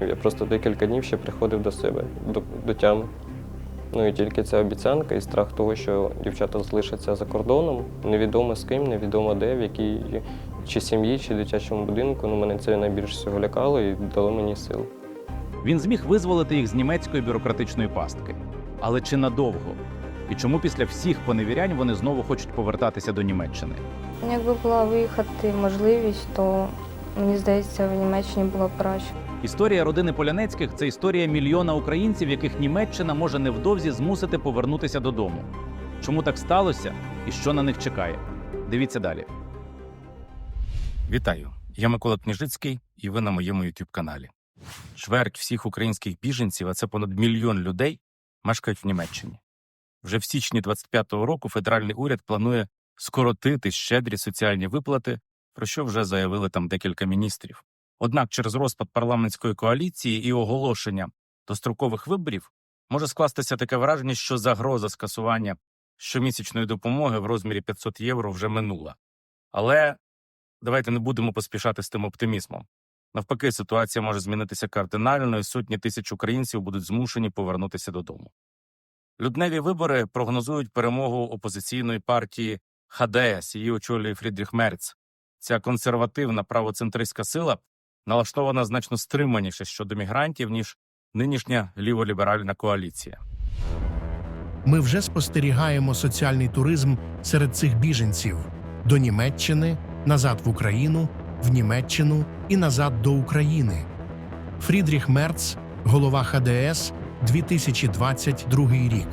Я просто декілька днів ще приходив до себе, до, до тями. Ну і тільки ця обіцянка і страх того, що дівчата залишаться за кордоном, невідомо з ким, невідомо де, в якій чи сім'ї, чи дитячому будинку. Ну, мене це найбільше всього лякало і дало мені сил. Він зміг визволити їх з німецької бюрократичної пастки. Але чи надовго? І чому після всіх поневірянь вони знову хочуть повертатися до Німеччини? Якби була виїхати можливість, то мені здається, в Німеччині було б краще. Історія родини Полянецьких це історія мільйона українців, яких Німеччина може невдовзі змусити повернутися додому. Чому так сталося і що на них чекає? Дивіться далі. Вітаю! Я Микола Княжицький, і ви на моєму youtube каналі. Чверть всіх українських біженців, а це понад мільйон людей, мешкають в Німеччині. Вже в січні 25-го року федеральний уряд планує скоротити щедрі соціальні виплати, про що вже заявили там декілька міністрів. Однак через розпад парламентської коаліції і оголошення дострокових виборів може скластися таке враження, що загроза скасування щомісячної допомоги в розмірі 500 євро вже минула. Але давайте не будемо поспішати з тим оптимізмом. Навпаки, ситуація може змінитися кардинально, і сотні тисяч українців будуть змушені повернутися додому. Людневі вибори прогнозують перемогу опозиційної партії ХДС, її очолює Фрідріх Мерц. Ця консервативна правоцентристська сила налаштована значно стриманіше щодо мігрантів, ніж нинішня ліволіберальна коаліція. Ми вже спостерігаємо соціальний туризм серед цих біженців до Німеччини, назад в Україну, в Німеччину і назад до України. Фрідріх Мерц, голова ХДС, 2022 рік.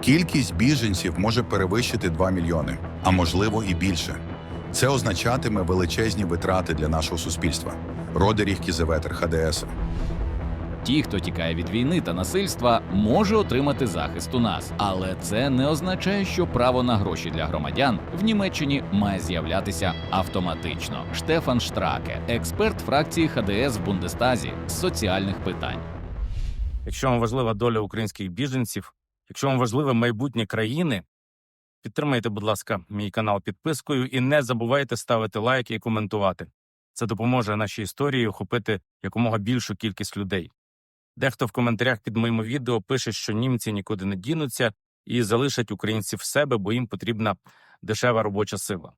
Кількість біженців може перевищити 2 мільйони, а можливо і більше. Це означатиме величезні витрати для нашого суспільства. Родеріх Кізеветер ХДС. Ті, хто тікає від війни та насильства, може отримати захист у нас, але це не означає, що право на гроші для громадян в Німеччині має з'являтися автоматично. Штефан Штраке, експерт фракції ХДС в Бундестазі з соціальних питань. Якщо вам важлива доля українських біженців, якщо вам важливе майбутнє країни, підтримайте, будь ласка, мій канал підпискою і не забувайте ставити лайки і коментувати. Це допоможе нашій історії охопити якомога більшу кількість людей. Дехто в коментарях під моїм відео пише, що німці нікуди не дінуться і залишать українців себе, бо їм потрібна дешева робоча сила.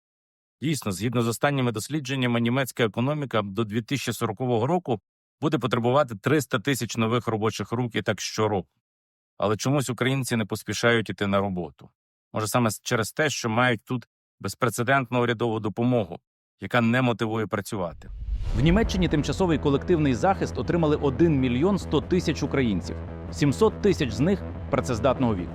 Дійсно, згідно з останніми дослідженнями, німецька економіка до 2040 року буде потребувати 300 тисяч нових робочих рук і так щороку. Але чомусь українці не поспішають іти на роботу. Може, саме через те, що мають тут безпрецедентну урядову допомогу, яка не мотивує працювати. В Німеччині тимчасовий колективний захист отримали 1 мільйон 100 тисяч українців, 700 тисяч з них працездатного віку.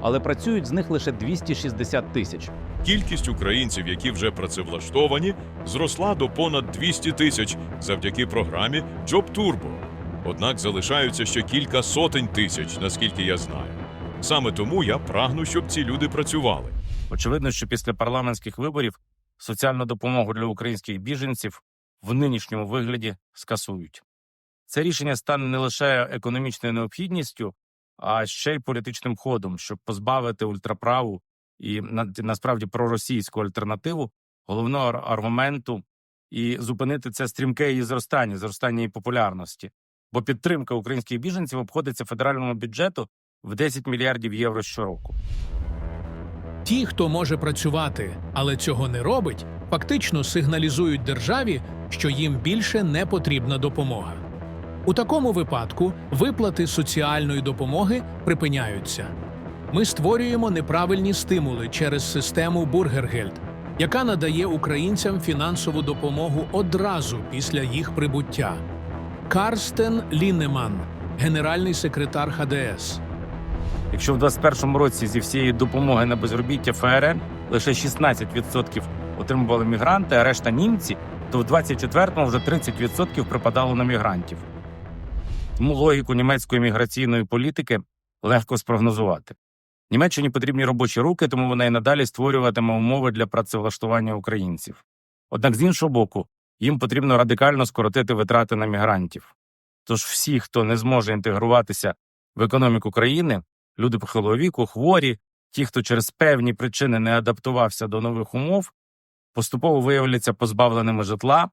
Але працюють з них лише 260 тисяч. Кількість українців, які вже працевлаштовані, зросла до понад 200 тисяч завдяки програмі Job Turbo. Однак залишаються ще кілька сотень тисяч, наскільки я знаю. Саме тому я прагну, щоб ці люди працювали. Очевидно, що після парламентських виборів соціальну допомогу для українських біженців в нинішньому вигляді скасують. Це рішення стане не лише економічною необхідністю, а ще й політичним ходом, щоб позбавити ультраправу і на- насправді проросійську альтернативу головного аргументу і зупинити це стрімке її зростання, зростання її популярності. Бо підтримка українських біженців обходиться федеральному бюджету в 10 мільярдів євро щороку. Ті, хто може працювати, але цього не робить, фактично сигналізують державі, що їм більше не потрібна допомога. У такому випадку виплати соціальної допомоги припиняються. Ми створюємо неправильні стимули через систему Бургергельд, яка надає українцям фінансову допомогу одразу після їх прибуття. Карстен Ліннеман, генеральний секретар ХДС. Якщо в 2021 році зі всієї допомоги на безробіття ФРН лише 16% отримували мігранти, а решта німці, то в 24-му вже 30% припадало на мігрантів. Тому логіку німецької міграційної політики легко спрогнозувати. Німеччині потрібні робочі руки, тому вона і надалі створюватиме умови для працевлаштування українців. Однак, з іншого боку, їм потрібно радикально скоротити витрати на мігрантів. Тож всі, хто не зможе інтегруватися в економіку країни, люди похилого віку, хворі, ті, хто через певні причини не адаптувався до нових умов, поступово виявляться позбавленими житла,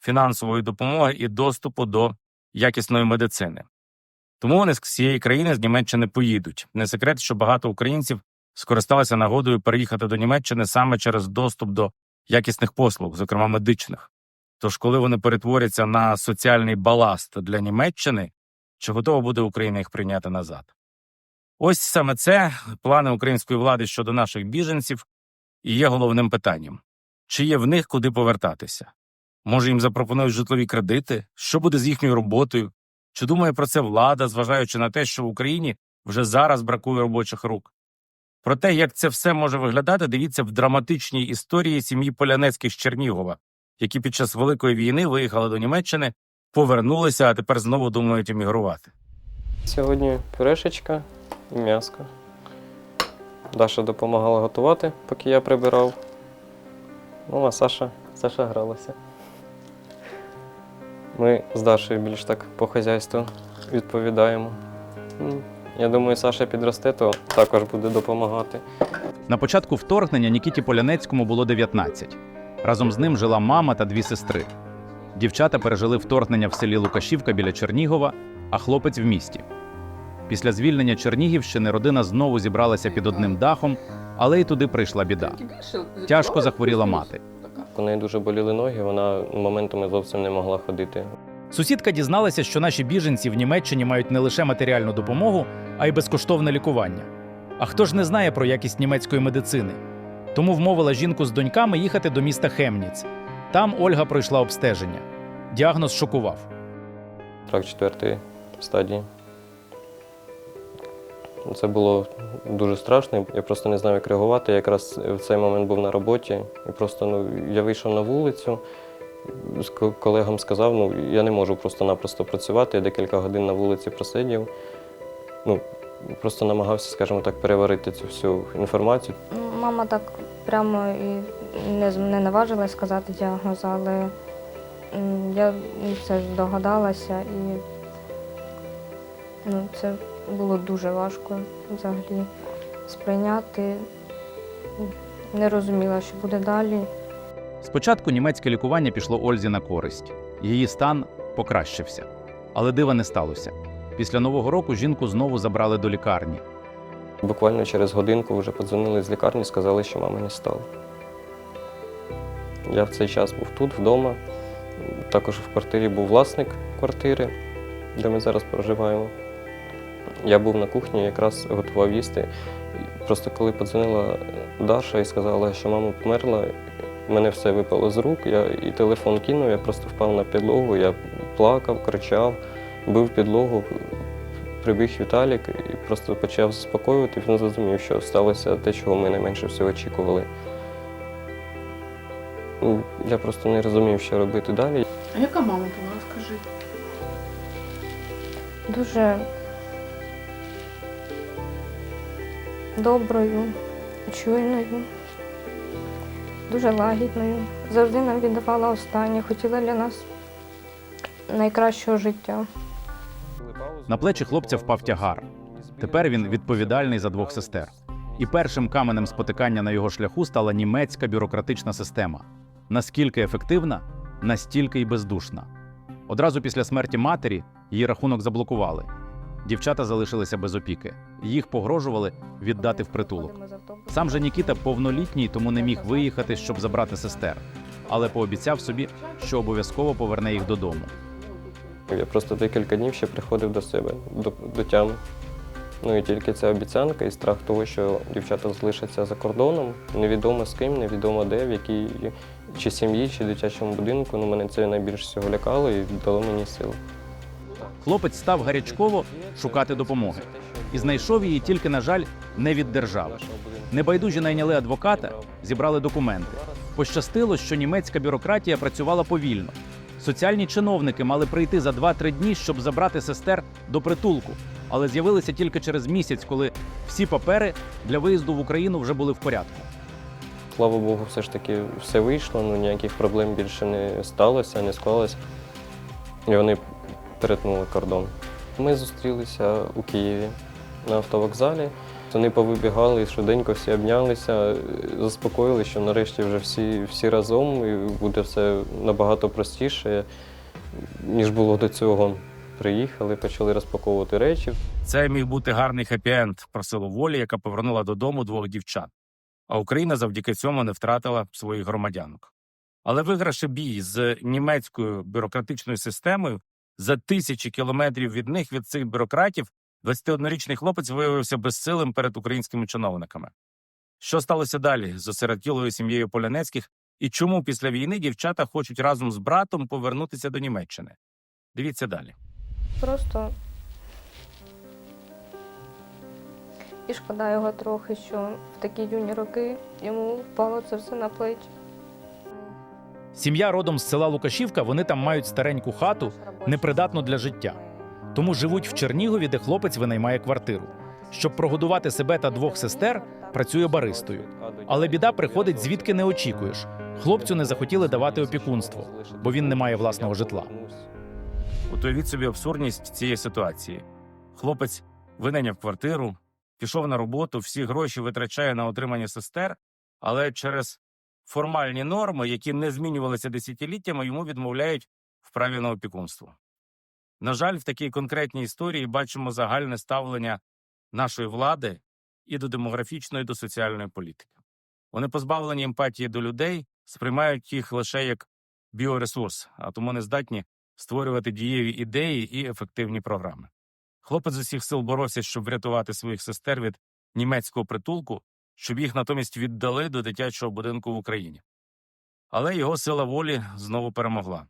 фінансової допомоги і доступу до якісної медицини. Тому вони з цієї країни з Німеччини поїдуть. Не секрет, що багато українців скористалися нагодою переїхати до Німеччини саме через доступ до якісних послуг, зокрема медичних. Тож, коли вони перетворяться на соціальний баласт для Німеччини, чи готова буде Україна їх прийняти назад? Ось саме це плани української влади щодо наших біженців і є головним питанням: чи є в них куди повертатися? Може, їм запропонують житлові кредити? Що буде з їхньою роботою? Чи думає про це влада, зважаючи на те, що в Україні вже зараз бракує робочих рук? Про те, як це все може виглядати, дивіться в драматичній історії сім'ї Полянецьких з Чернігова, які під час Великої війни виїхали до Німеччини, повернулися, а тепер знову думають емігрувати. Сьогодні пюрешечка і м'яско. Даша допомагала готувати, поки я прибирав. Ну, а Саша, Саша гралася. Ми з Дашою більш так по хазяйству відповідаємо. Я думаю, Саша підросте, то також буде допомагати. На початку вторгнення Нікіті Полянецькому було 19. Разом з ним жила мама та дві сестри. Дівчата пережили вторгнення в селі Лукашівка біля Чернігова, а хлопець в місті. Після звільнення Чернігівщини родина знову зібралася під одним дахом, але й туди прийшла біда. Тяжко захворіла мати. У неї дуже боліли ноги, вона моментами зовсім не могла ходити. Сусідка дізналася, що наші біженці в Німеччині мають не лише матеріальну допомогу, а й безкоштовне лікування. А хто ж не знає про якість німецької медицини? Тому вмовила жінку з доньками їхати до міста Хемніц. Там Ольга пройшла обстеження. Діагноз шокував. Рак четвертої стадії. Це було дуже страшно. Я просто не знав, як реагувати. Я якраз в цей момент був на роботі. І просто ну, я вийшов на вулицю, з колегам сказав, ну я не можу просто-напросто працювати. Я декілька годин на вулиці просидів. Ну, просто намагався, скажімо так, переварити цю всю інформацію. Мама так прямо і не, не наважилась сказати діагноз, але я це здогадалася і ну, це було дуже важко взагалі сприйняти. Не розуміла, що буде далі. Спочатку німецьке лікування пішло Ользі на користь. Її стан покращився. Але дива не сталося. Після Нового року жінку знову забрали до лікарні. Буквально через годинку вже подзвонили з лікарні, сказали, що мами не стало. Я в цей час був тут, вдома. Також в квартирі був власник квартири, де ми зараз проживаємо. Я був на кухні, якраз готував їсти. Просто коли подзвонила Даша і сказала, що мама померла, мене все випало з рук, я і телефон кинув, я просто впав на підлогу, я плакав, кричав, бив підлогу, прибіг Віталік і просто почав заспокоювати. Він зрозумів, що сталося те, чого ми найменше всього очікували. Ну, Я просто не розумів, що робити далі. А яка мама була, скажи? Дуже доброю, чуйною, дуже лагідною. Завжди нам віддавала останнє, хотіла для нас найкращого життя. На плечі хлопця впав тягар. Тепер він відповідальний за двох сестер. І першим каменем спотикання на його шляху стала німецька бюрократична система. Наскільки ефективна, настільки й бездушна. Одразу після смерті матері її рахунок заблокували. Дівчата залишилися без опіки. Їх погрожували віддати в притулок. Сам же Нікіта повнолітній, тому не міг виїхати, щоб забрати сестер, але пообіцяв собі, що обов'язково поверне їх додому. Я просто декілька днів ще приходив до себе, до, до тями. Ну і тільки ця обіцянка і страх того, що дівчата залишаться за кордоном, невідомо з ким, невідомо де, в якій чи сім'ї, чи дитячому будинку. Ну, мене це найбільше всього лякало і дало мені сил. Хлопець став гарячково шукати допомоги і знайшов її тільки, на жаль, не від держави. Небайдужі найняли адвоката, зібрали документи. Пощастило, що німецька бюрократія працювала повільно. Соціальні чиновники мали прийти за 2-3 дні, щоб забрати сестер до притулку, але з'явилися тільки через місяць, коли всі папери для виїзду в Україну вже були в порядку. Слава Богу, все ж таки все вийшло, ну ніяких проблем більше не сталося, не склалося. І вони перетнули кордон. Ми зустрілися у Києві на автовокзалі. Вони повибігали, швиденько всі обнялися, заспокоїли, що нарешті вже всі, всі разом і буде все набагато простіше, ніж було до цього. Приїхали, почали розпаковувати речі. Це міг бути гарний хеппі-енд про силу волі, яка повернула додому двох дівчат. А Україна завдяки цьому не втратила своїх громадянок. Але виграши бій з німецькою бюрократичною системою за тисячі кілометрів від них, від цих бюрократів, 21-річний хлопець виявився безсилим перед українськими чиновниками. Що сталося далі з осиротілою сім'єю Полянецьких і чому після війни дівчата хочуть разом з братом повернутися до Німеччини? Дивіться далі. Просто і шкода його трохи, що в такі юні роки йому впало це все на плечі. Сім'я родом з села Лукашівка, вони там мають стареньку хату, непридатну для життя. Тому живуть в Чернігові, де хлопець винаймає квартиру. Щоб прогодувати себе та двох сестер, працює баристою. Але біда приходить звідки не очікуєш. Хлопцю не захотіли давати опікунство, бо він не має власного житла. Уявіть собі абсурдність цієї ситуації. Хлопець винайняв квартиру, пішов на роботу, всі гроші витрачає на отримання сестер, але через формальні норми, які не змінювалися десятиліттями, йому відмовляють в праві на опікунство. На жаль, в такій конкретній історії бачимо загальне ставлення нашої влади і до демографічної, і до соціальної політики. Вони позбавлені емпатії до людей, сприймають їх лише як біоресурс, а тому не здатні створювати дієві ідеї і ефективні програми. Хлопець з усіх сил боровся, щоб врятувати своїх сестер від німецького притулку, щоб їх натомість віддали до дитячого будинку в Україні. Але його сила волі знову перемогла.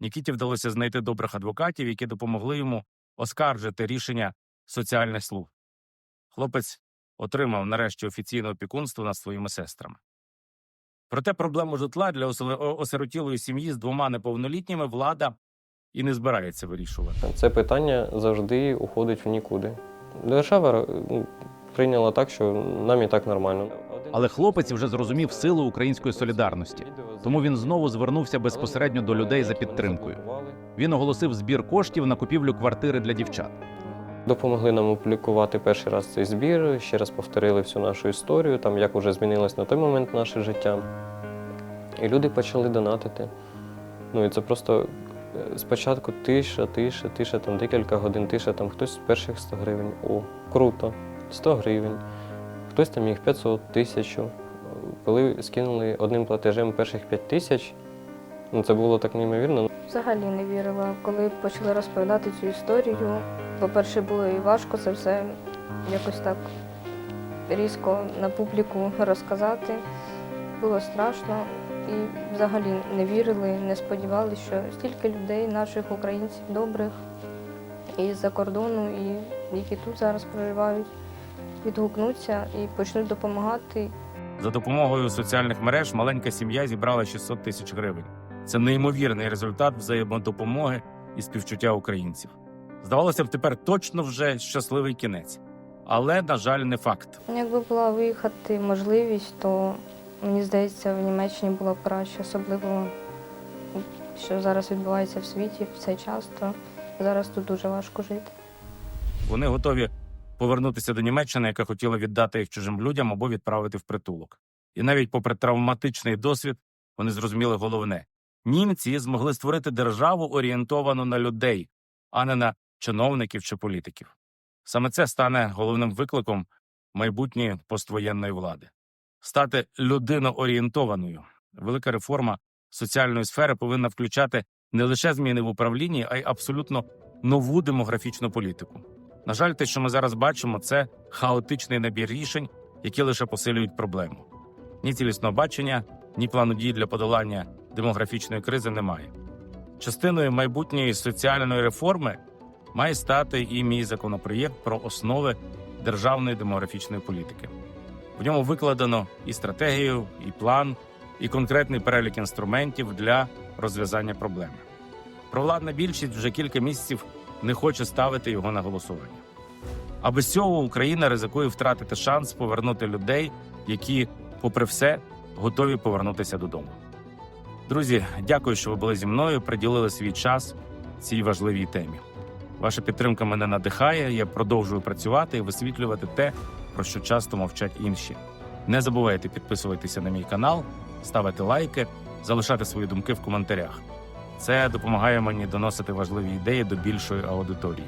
Нікіті вдалося знайти добрих адвокатів, які допомогли йому оскаржити рішення соціальних служб. Хлопець отримав нарешті офіційне опікунство над своїми сестрами. Проте проблему житла для осиротілої сім'ї з двома неповнолітніми влада і не збирається вирішувати. Це питання завжди уходить в нікуди. Держава ну, прийняла так, що нам і так нормально. Але хлопець вже зрозумів силу української солідарності. Тому він знову звернувся безпосередньо до людей за підтримкою. Він оголосив збір коштів на купівлю квартири для дівчат. Допомогли нам опублікувати перший раз цей збір, ще раз повторили всю нашу історію, там як вже змінилось на той момент наше життя. І люди почали донатити. Ну і це просто е, спочатку тиша, тиша, тиша, там декілька годин тиша, там хтось з перших 100 гривень. О, круто, 100 гривень. Хтось там їх 500, тисячу. Коли скинули одним платежем перших 5 тисяч, ну це було так неймовірно. Взагалі не вірила. Коли почали розповідати цю історію, по-перше, було і важко це все якось так різко на публіку розказати. Було страшно і взагалі не вірили, не сподівалися, що стільки людей, наших українців добрих і з-за кордону, і які тут зараз проживають, відгукнуться і почнуть допомагати. За допомогою соціальних мереж маленька сім'я зібрала 600 тисяч гривень. Це неймовірний результат взаємодопомоги і співчуття українців. Здавалося б, тепер точно вже щасливий кінець. Але, на жаль, не факт. Якби була виїхати можливість, то мені здається, в Німеччині було б краще, особливо що зараз відбувається в світі в цей час, то зараз тут дуже важко жити. Вони готові повернутися до Німеччини, яка хотіла віддати їх чужим людям або відправити в притулок. І навіть попри травматичний досвід, вони зрозуміли головне: німці змогли створити державу орієнтовану на людей, а не на чиновників чи політиків. Саме це стане головним викликом майбутньої поствоєнної влади. Стати людиноорієнтованою. Велика реформа соціальної сфери повинна включати не лише зміни в управлінні, а й абсолютно нову демографічну політику. На жаль, те, що ми зараз бачимо, це хаотичний набір рішень, які лише посилюють проблему. Ні цілісного бачення, ні плану дій для подолання демографічної кризи немає. Частиною майбутньої соціальної реформи має стати і мій законопроєкт про основи державної демографічної політики. В ньому викладено і стратегію, і план, і конкретний перелік інструментів для розв'язання проблеми. Провладна більшість вже кілька місяців не хоче ставити його на голосування. А без цього Україна ризикує втратити шанс повернути людей, які, попри все, готові повернутися додому. Друзі, дякую, що ви були зі мною, приділили свій час цій важливій темі. Ваша підтримка мене надихає. Я продовжую працювати і висвітлювати те, про що часто мовчать інші. Не забувайте підписуватися на мій канал, ставити лайки, залишати свої думки в коментарях. Це допомагає мені доносити важливі ідеї до більшої аудиторії.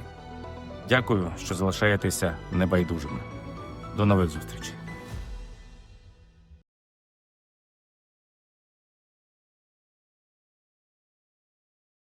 Дякую, що залишаєтеся небайдужими. До нових зустрічей.